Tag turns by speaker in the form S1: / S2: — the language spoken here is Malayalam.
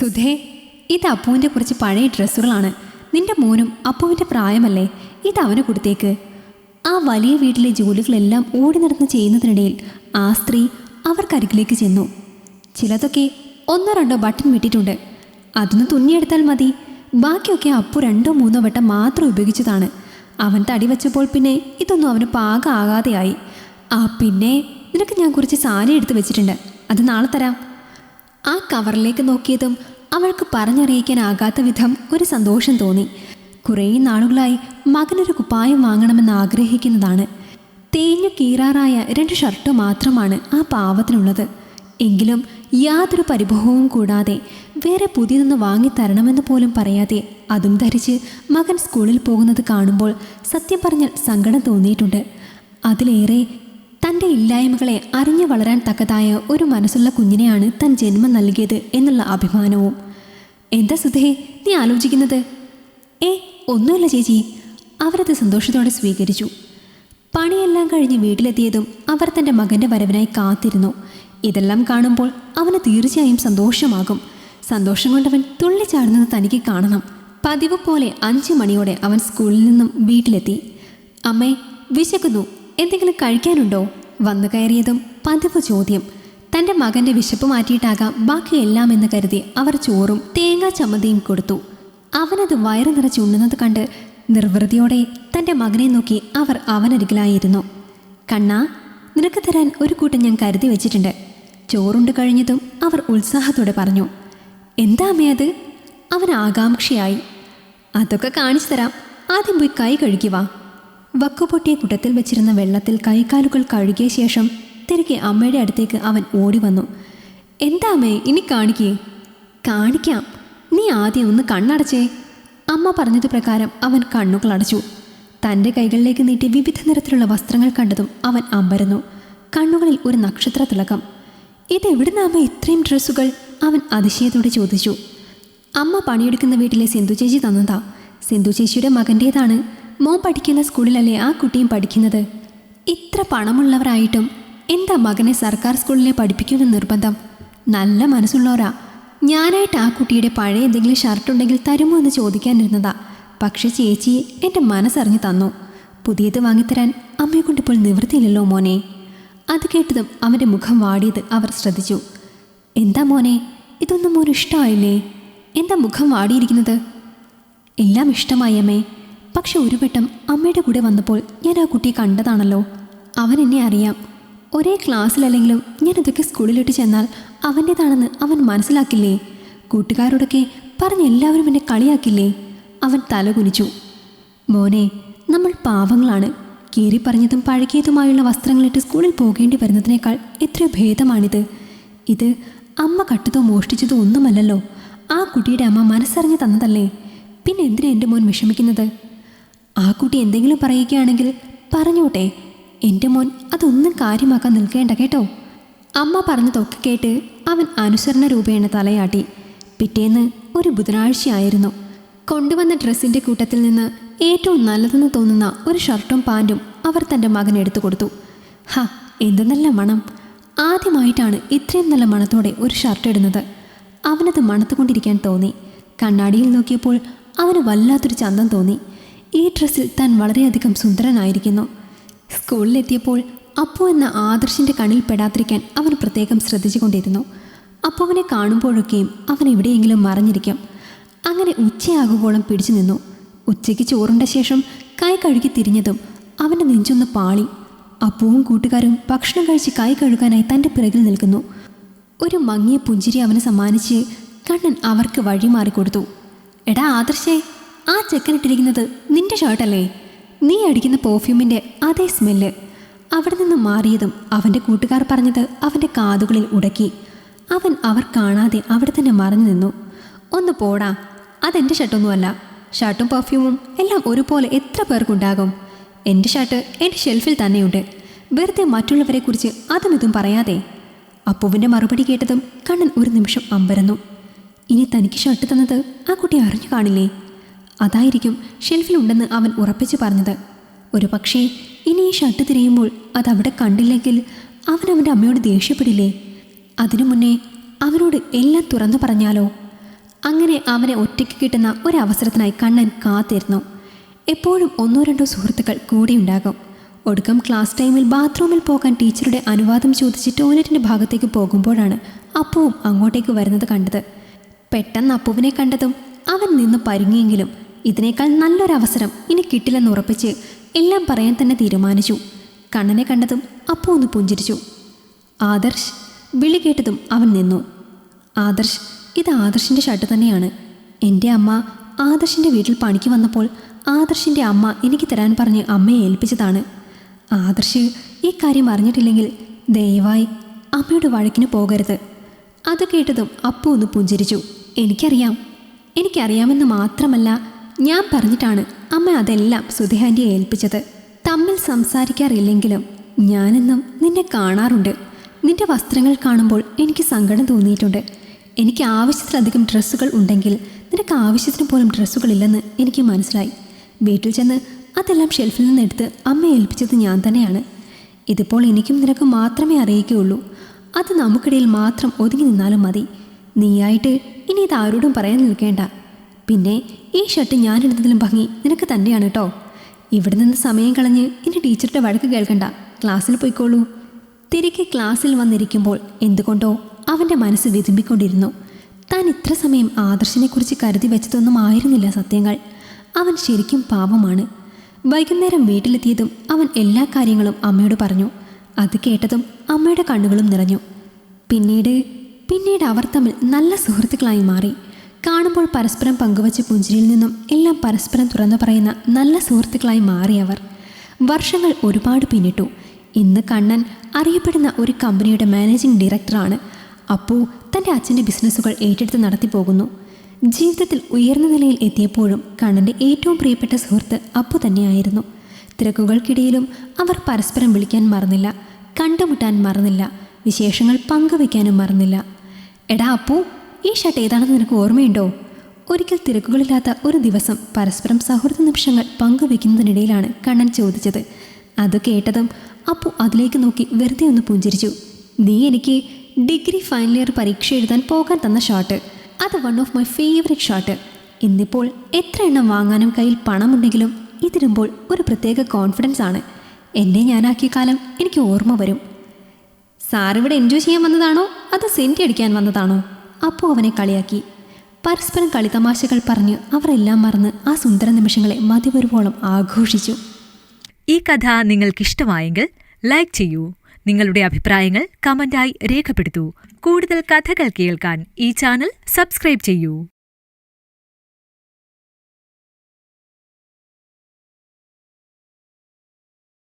S1: സുധേ ഇത് അപ്പുവിന്റെ കുറച്ച് പഴയ ഡ്രസ്സുകളാണ്. നിന്റെ മോനും അപ്പുവിന്റെ പ്രായമല്ലേ? ഇത് അവന് കൊടുത്തേക്ക്. ആ വലിയ വീട്ടിലെ ജോലികളെല്ലാം ഓടി നടന്ന് ചെയ്യുന്നതിനിടയിൽ ആ സ്ത്രീ അവർക്കരികിലേക്ക് ചെന്നു. ചിലതൊക്കെ ഒന്നോ രണ്ടോ ബട്ടൺ വിട്ടിട്ടുണ്ട് അതൊന്ന് തുന്നിയെടുത്താൽ മതി. ബാക്കിയൊക്കെ അപ്പു രണ്ടോ മൂന്നോ വട്ടം മാത്രം ഉപയോഗിച്ചതാണ്. അവൻ തടി വെച്ചപ്പോൾ പിന്നെ ഇതൊന്നും അവന് പാകമാകാതെയായി. ആ പിന്നെ നിനക്ക് ഞാൻ കുറച്ച് സാരി എടുത്ത് വെച്ചിട്ടുണ്ട്. അത് നാളെ തരാം. ആ കവറിലേക്ക് നോക്കിയതും അവൾക്ക് പറഞ്ഞറിയിക്കാനാകാത്ത വിധം ഒരു സന്തോഷം തോന്നി. കുറേ നാളുകളായി മകനൊരു കുപ്പായം വാങ്ങണമെന്ന് ആഗ്രഹിക്കുന്നതാണ്. തേഞ്ഞു കീറാറായ രണ്ട് ഷർട്ട് മാത്രമാണ് ആ പാവത്തിനുള്ളത്. എങ്കിലും യാതൊരു പരിഭവവും കൂടാതെ വേറെ പുതിയതൊന്ന് വാങ്ങിത്തരണമെന്ന് പോലും പറയാതെ അതും ധരിച്ച് മകൻ സ്കൂളിൽ പോകുന്നത് കാണുമ്പോൾ സത്യം പറഞ്ഞാൽ സങ്കടം തോന്നിയിട്ടുണ്ട്. അതിലേറെ തന്റെ ഇല്ലായ്മകളെ അറിഞ്ഞു വളരാൻ തക്കതായ ഒരു മനസ്സുള്ള കുഞ്ഞിനെയാണ് താൻ ജന്മം നൽകിയത് എന്നുള്ള അഭിമാനവും. എന്താ സുധേ നീ ആലോചിക്കുന്നത്? ഏ ഒന്നുമില്ല ചേച്ചി. അവരത് സന്തോഷത്തോടെ സ്വീകരിച്ചു. പണിയെല്ലാം കഴിഞ്ഞ് വീട്ടിലെത്തിയതും അവർ തന്റെ മകന്റെ വരവിനായി കാത്തിരുന്നു. ഇതെല്ലാം കാണുമ്പോൾ അവന് തീർച്ചയായും സന്തോഷമാകും. സന്തോഷം കൊണ്ടവൻ തുള്ളിച്ചാടുന്നത് തനിക്ക് കാണണം. പതിവ് പോലെ അഞ്ച് മണിയോടെ അവൻ സ്കൂളിൽ നിന്നും വീട്ടിലെത്തി. അമ്മേ വിശക്കുന്നു. എന്തെങ്കിലും കഴിക്കാനുണ്ടോ? വന്നു കയറിയതും പതിവ് ചോദ്യം. തന്റെ മകന്റെ വിശപ്പ് മാറ്റിയിട്ടാകാം ബാക്കിയെല്ലാം എന്ന് കരുതി അവർ ചോറും തേങ്ങാ ചമ്മന്തിയും കൊടുത്തു. അവനത് വയറു നിറച്ച് ഉണ്ണുന്നത് കണ്ട് നിർവൃതിയോടെ തന്റെ മകനെ നോക്കി അവർ അവനരികിലായിരുന്നു. കണ്ണാ നിനക്ക് തരാൻ ഒരു കൂട്ടം ഞാൻ കരുതി വെച്ചിട്ടുണ്ട്. ചോറുണ്ട് കഴിഞ്ഞതും അവർ ഉത്സാഹത്തോടെ പറഞ്ഞു. എന്താ അമ്മേ അത്? അവൻ ആകാംക്ഷയായി. അതൊക്കെ കാണിച്ചു തരാം. ആദ്യം പോയി കൈ കഴുകിവാ വക്കുപൊട്ടിയ കുട്ടത്തിൽ വെച്ചിരുന്ന വെള്ളത്തിൽ കൈകാലുകൾ കഴുകിയ ശേഷം തിരികെ അമ്മയുടെ അടുത്തേക്ക് അവൻ ഓടി വന്നു. എന്താ അമ്മേ ഇനി കാണിക്കേ? കാണിക്കാം. നീ ആദ്യം ഒന്ന് കണ്ണടച്ചേ. അമ്മ പറഞ്ഞത് പ്രകാരം അവൻ കണ്ണുകൾ അടച്ചു. തന്റെ കൈകളിലേക്ക് നീട്ടി വിവിധ നിറത്തിലുള്ള വസ്ത്രങ്ങൾ കണ്ടതും അവൻ അമ്പരന്നു. കണ്ണുകളിൽ ഒരു നക്ഷത്ര തിളക്കം. ഇതെവിടുന്ന അമ്മ ഇത്രയും ഡ്രസ്സുകൾ? അവൻ അതിശയത്തോടെ ചോദിച്ചു. അമ്മ പണിയെടുക്കുന്ന വീട്ടിലെ സിന്ധു ചേച്ചി തന്നതാ. സിന്ധു ചേച്ചിയുടെ മകന്റേതാണ്. മോൻ പഠിക്കുന്ന സ്കൂളിലല്ലേ ആ കുട്ടിയും പഠിക്കുന്നത്? ഇത്ര പണമുള്ളവരായിട്ടും എന്താ മകനെ സർക്കാർ സ്കൂളിലെ പഠിപ്പിക്കുന്ന നിർബന്ധം? നല്ല മനസ്സുള്ളവരാ. ഞാനായിട്ട് ആ കുട്ടിയുടെ പഴയ എന്തെങ്കിലും ഷർട്ട് ഉണ്ടെങ്കിൽ തരുമോ എന്ന് ചോദിക്കാനിരുന്നതാ. പക്ഷേ ചേച്ചി എന്റെ മനസ്സറിഞ്ഞു തന്നു. പുതിയത് വാങ്ങിത്തരാൻ അമ്മയെ കൊണ്ടിപ്പോൾ നിവൃത്തിയില്ലല്ലോ മോനെ. അത് കേട്ടതും അവന്റെ മുഖം വാടിയത് അവർ ശ്രദ്ധിച്ചു. എന്താ മോനെ ഇതൊന്നും മോനിഷ്ടമായില്ലേ എന്താ മുഖം വാടിയിരിക്കുന്നത്? എല്ലാം ഇഷ്ടമായി അമ്മേ. പക്ഷെ ഒരു വട്ടം അമ്മയുടെ കൂടെ വന്നപ്പോൾ ഞാൻ ആ കുട്ടിയെ കണ്ടതാണല്ലോ. അവൻ എന്നെ അറിയാം. ഒരേ ക്ലാസ്സിലല്ലെങ്കിലും ഞാൻ ഇതൊക്കെ സ്കൂളിലിട്ട് ചെന്നാൽ അവന്റേതാണെന്ന് അവൻ മനസ്സിലാക്കില്ലേ? കൂട്ടുകാരോടൊക്കെ പറഞ്ഞ് എല്ലാവരും എന്നെ കളിയാക്കില്ലേ? അവൻ തല കുനിച്ചു. മോനെ നമ്മൾ പാവങ്ങളാണ്. കീറി പറഞ്ഞതും പഴകിയതുമായുള്ള വസ്ത്രങ്ങളിട്ട് സ്കൂളിൽ പോകേണ്ടി വരുന്നതിനേക്കാൾ എത്രയോ ഭേദമാണിത്. ഇത് അമ്മ കട്ടതോ മോഷ്ടിച്ചതോ ഒന്നുമല്ലല്ലോ. ആ കുട്ടിയുടെ അമ്മ മനസ്സറിഞ്ഞ് തന്നതല്ലേ. പിന്നെ എന്തിനാ എന്റെ മോൻ വിഷമിക്കുന്നത്? ആ കുട്ടി എന്തെങ്കിലും പറയുകയാണെങ്കിൽ പറഞ്ഞോട്ടെ. എന്റെ മോൻ അതൊന്നും കാര്യമാക്കാൻ നിൽക്കേണ്ട കേട്ടോ. അമ്മ പറഞ്ഞതൊക്കെ കേട്ട് അവൻ അനുസരണ രൂപേണ തലയാട്ടി. പിറ്റേന്ന് ഒരു ബുധനാഴ്ചയായിരുന്നു. കൊണ്ടുവന്ന ഡ്രസ്സിന്റെ കൂട്ടത്തിൽ നിന്ന് ഏറ്റവും നല്ലതെന്ന് തോന്നുന്ന ഒരു ഷർട്ടും പാന്റും അവർ തന്റെ മകൻ എടുത്തു കൊടുത്തു. ഹ എന്ത് നല്ല മണം. ആദ്യമായിട്ടാണ് ഇത്രയും നല്ല മണത്തോടെ ഒരു ഷർട്ട് ഇടുന്നത്. അവനത് മണത്തുകൊണ്ടിരിക്കാൻ തോന്നി. കണ്ണാടിയിൽ നോക്കിയപ്പോൾ അവന് വല്ലാത്തൊരു ചന്തം തോന്നി. ഈ ഡ്രസ്സിൽ താൻ വളരെയധികം സുന്ദരനായിരിക്കുന്നു. സ്കൂളിലെത്തിയപ്പോൾ അപ്പു എന്ന ആദർശിന്റെ കണ്ണിൽ പെടാതിരിക്കാൻ അവൻ പ്രത്യേകം ശ്രദ്ധിച്ചുകൊണ്ടിരുന്നു. അപ്പുവിനെ കാണുമ്പോഴൊക്കെയും അവൻ എവിടെയെങ്കിലും മറിഞ്ഞിരിക്കും. അങ്ങനെ ഉച്ചയാകുവോളം പിടിച്ചു നിന്നു. ഉച്ചയ്ക്ക് ചോറുണ്ട ശേഷം കൈ കഴുകി തിരിഞ്ഞതും അവന്റെ നെഞ്ചൊന്ന് പാളി. അപ്പുവും കൂട്ടുകാരും ഭക്ഷണം കഴിച്ച് കൈ കഴുകാനായി തന്റെ പിറകിൽ നിൽക്കുന്നു. ഒരു മങ്ങിയ പുഞ്ചിരി അവനെ സമ്മാനിച്ച് കണ്ണൻ അവർക്ക് വഴിമാറിക്കൊടുത്തു എടാ ആദർശേ ആ ചെക്കനിട്ടിരിക്കുന്നത് നിന്റെ ഷർട്ടല്ലേ നീ അടിക്കുന്ന പെർഫ്യൂമിന്റെ അതേ സ്മെല്ല് അവിടെ നിന്ന് മാറിയതും അവന്റെ കൂട്ടുകാർ പറഞ്ഞത് അവന്റെ കാതുകളിൽ ഉടക്കി. അവൻ അവർ കാണാതെ അവിടെ തന്നെ മറഞ്ഞു നിന്നു. ഒന്ന് പോടാ അതെന്റെ ഷർട്ടൊന്നുമല്ല ഷർട്ടും പെർഫ്യൂമും എല്ലാം ഒരുപോലെ എത്ര പേർക്കുണ്ടാകും? എന്റെ ഷർട്ട് എന്റെ ഷെൽഫിൽ തന്നെയുണ്ട്. വെറുതെ മറ്റുള്ളവരെക്കുറിച്ച് അതും ഇതും പറയാതെ. അപ്പുവിന്റെ മറുപടി കേട്ടതും കണ്ണൻ ഒരു നിമിഷം അമ്പരന്നു. ഇനി തനിക്ക് ഷർട്ട് തന്നത് ആ കുട്ടി അറിഞ്ഞു കാണില്ലേ? അതായിരിക്കും ഷെൽഫിലുണ്ടെന്ന് അവൻ ഉറപ്പിച്ചു പറഞ്ഞത്. ഒരു പക്ഷേ ഇനി ഈ ഷർട്ട് തിരയുമ്പോൾ അതവിടെ കണ്ടില്ലെങ്കിൽ അവൻ അവന്റെ അമ്മയോട് ദേഷ്യപ്പെടില്ലേ? അതിനു മുന്നേ അവനോട് എല്ലാം തുറന്നു പറഞ്ഞാലോ? അങ്ങനെ അവനെ ഒറ്റയ്ക്ക് കിട്ടുന്ന ഒരവസരത്തിനായി കണ്ണൻ കാത്തിരുന്നു. എപ്പോഴും ഒന്നോ രണ്ടോ സുഹൃത്തുക്കൾ കൂടെയുണ്ടാകും. ഒടുക്കം ക്ലാസ് ടൈമിൽ ബാത്റൂമിൽ പോകാൻ ടീച്ചറുടെ അനുവാദം ചോദിച്ച് ടോയ്ലറ്റിന്റെ ഭാഗത്തേക്ക് പോകുമ്പോഴാണ് അപ്പുവും അങ്ങോട്ടേക്ക് വരുന്നത് കണ്ടത്. പെട്ടെന്ന് അപ്പുവിനെ കണ്ടതും അവൻ നിന്ന് പരുങ്ങിയെങ്കിലും ഇതിനേക്കാൾ നല്ലൊരവസരം ഇനി കിട്ടില്ലെന്ന് ഉറപ്പിച്ച് എല്ലാം പറയാൻ തന്നെ തീരുമാനിച്ചു. കണ്ണനെ കണ്ടതും അപ്പു ഒന്ന് പുഞ്ചിരിച്ചു. ആദർശ് വിളി കേട്ടതും അവൻ നിന്നു. ആദർശ് ഇത് ആദർശിന്റെ ഷർട്ട് തന്നെയാണ്. എന്റെ അമ്മ ആദർശിന്റെ വീട്ടിൽ പണിക്ക് വന്നപ്പോൾ ആദർശിന്റെ അമ്മ എനിക്ക് തരാൻ പറഞ്ഞ് അമ്മയെ ഏൽപ്പിച്ചതാണ്. ആദർശ് ഈ കാര്യം അറിഞ്ഞിട്ടില്ലെങ്കിൽ ദയവായി അമ്മയുടെ വഴക്കിന് പോകരുത്. അത് കേട്ടതും അപ്പു ഒന്ന് പുഞ്ചിരിച്ചു. എനിക്കറിയാം. എനിക്കറിയാമെന്ന് മാത്രമല്ല ഞാൻ പറഞ്ഞിട്ടാണ് അമ്മ അതെല്ലാം സുധയാന്റിയെ ഏൽപ്പിച്ചത്. തമ്മിൽ സംസാരിക്കാറില്ലെങ്കിലും ഞാനെന്നും നിന്നെ കാണാറുണ്ട്. നിന്റെ വസ്ത്രങ്ങൾ കാണുമ്പോൾ എനിക്ക് സങ്കടം തോന്നിയിട്ടുണ്ട്. എനിക്ക് ആവശ്യത്തിലധികം ഡ്രസ്സുകൾ ഉണ്ടെങ്കിൽ നിനക്ക് ആവശ്യത്തിന് പോലും ഡ്രസ്സുകളില്ലെന്ന് എനിക്ക് മനസ്സിലായി. വീട്ടിൽ ചെന്ന് അതെല്ലാം ഷെൽഫിൽ നിന്ന് എടുത്ത് അമ്മ ഏൽപ്പിച്ചത് ഞാൻ തന്നെയാണ്. ഇതിപ്പോൾ എനിക്കും നിനക്ക് മാത്രമേ അറിയിക്കുകയുള്ളൂ അത് നമുക്കിടയിൽ മാത്രം ഒതുങ്ങി നിന്നാലും മതി. നീയായിട്ട് ഇനി ഇത് ആരോടും പറയാൻ നിൽക്കേണ്ട. പിന്നെ ഈ ഷർട്ട് ഞാൻ എടുത്തതിലും ഭംഗി നിനക്ക് തന്നെയാണ് കേട്ടോ ഇവിടെ നിന്ന് സമയം കളഞ്ഞ് എന്റെ ടീച്ചറുടെ വഴക്ക് കേൾക്കണ്ട. ക്ലാസ്സിൽ പോയിക്കോളൂ. തിരികെ ക്ലാസ്സിൽ വന്നിരിക്കുമ്പോൾ എന്തുകൊണ്ടോ അവന്റെ മനസ്സ് വിതുമ്പിക്കൊണ്ടിരുന്നു. താൻ ഇത്ര സമയം ആദർശിനെക്കുറിച്ച് കരുതി വെച്ചതൊന്നും ആയിരുന്നില്ല സത്യങ്ങൾ. അവൻ ശരിക്കും പാപമാണ് വൈകുന്നേരം വീട്ടിലെത്തിയതും അവൻ എല്ലാ കാര്യങ്ങളും അമ്മയോട് പറഞ്ഞു. അത് കേട്ടതും അമ്മയുടെ കണ്ണുകളും നിറഞ്ഞു. പിന്നീട് പിന്നീട് അവർ തമ്മിൽ നല്ല സുഹൃത്തുക്കളായി മാറി. കാണുമ്പോൾ പരസ്പരം പങ്കുവച്ച പുഞ്ചിരിയിൽ നിന്നും എല്ലാം പരസ്പരം തുറന്നു പറയുന്ന നല്ല സുഹൃത്തുക്കളായി മാറി അവർ വർഷങ്ങൾ ഒരുപാട് പിന്നിട്ടു. ഇന്ന് കണ്ണൻ അറിയപ്പെടുന്ന ഒരു കമ്പനിയുടെ മാനേജിംഗ് ഡയറക്ടറാണ്. അപ്പു തന്റെ അച്ഛന്റെ ബിസിനസ്സുകൾ ഏറ്റെടുത്ത് നടത്തി പോകുന്നു. ജീവിതത്തിൽ ഉയർന്ന നിലയിൽ എത്തിയപ്പോഴും കണ്ണന്റെ ഏറ്റവും പ്രിയപ്പെട്ട സുഹൃത്ത് അപ്പു തന്നെയായിരുന്നു. തിരക്കുകൾക്കിടയിലും അവർ പരസ്പരം വിളിക്കാൻ മറന്നില്ല കണ്ടുമുട്ടാൻ മറന്നില്ല വിശേഷങ്ങൾ പങ്കുവയ്ക്കാനും മറന്നില്ല. എടാ അപ്പു ഈ ഷർട്ട് ഏതാണെന്ന് നിനക്ക് ഓർമ്മയുണ്ടോ? ഒരിക്കൽ തിരക്കുകളില്ലാത്ത ഒരു ദിവസം പരസ്പരം സൗഹൃദ നിമിഷങ്ങൾ പങ്കുവെക്കുന്നതിനിടയിലാണ് കണ്ണൻ ചോദിച്ചത്. അത് കേട്ടതും അപ്പു അതിലേക്ക് നോക്കി വെറുതെ ഒന്ന് പുഞ്ചിരിച്ചു. നീ എനിക്ക് ഡിഗ്രി ഫൈനൽ ഇയർ പരീക്ഷ എഴുതാൻ പോകാൻ തന്ന ഷോട്ട് അത് one of my favourite shot ഇന്നിപ്പോൾ എത്ര എണ്ണം വാങ്ങാനും കയ്യിൽ പണമുണ്ടെങ്കിലും ഇതിടുമ്പോൾ ഒരു പ്രത്യേക കോൺഫിഡൻസ് ആണ്. എന്നെ ഞാനാക്കിയ കാലം എനിക്ക് ഓർമ്മ വരും. സാറിവിടെ എൻജോയ് ചെയ്യാൻ വന്നതാണോ? അതോ സെന്റി അടിക്കാൻ വന്നതാണോ? അപ്പോൾ അവനെ കളിയാക്കി. പരസ്പരം കളിതമാശകൾ പറഞ്ഞ് അവരെല്ലാം മറന്ന് ആ സുന്ദര നിമിഷങ്ങളെ മതിവരുവോളം ആഘോഷിച്ചു.
S2: ഈ കഥ നിങ്ങൾക്കിഷ്ടമായെങ്കിൽ ലൈക്ക് ചെയ്യൂ. നിങ്ങളുടെ അഭിപ്രായങ്ങൾ കമന്റായി രേഖപ്പെടുത്തൂ. കൂടുതൽ കഥകൾ കേൾക്കാൻ ഈ ചാനൽ സബ്സ്ക്രൈബ് ചെയ്യൂ.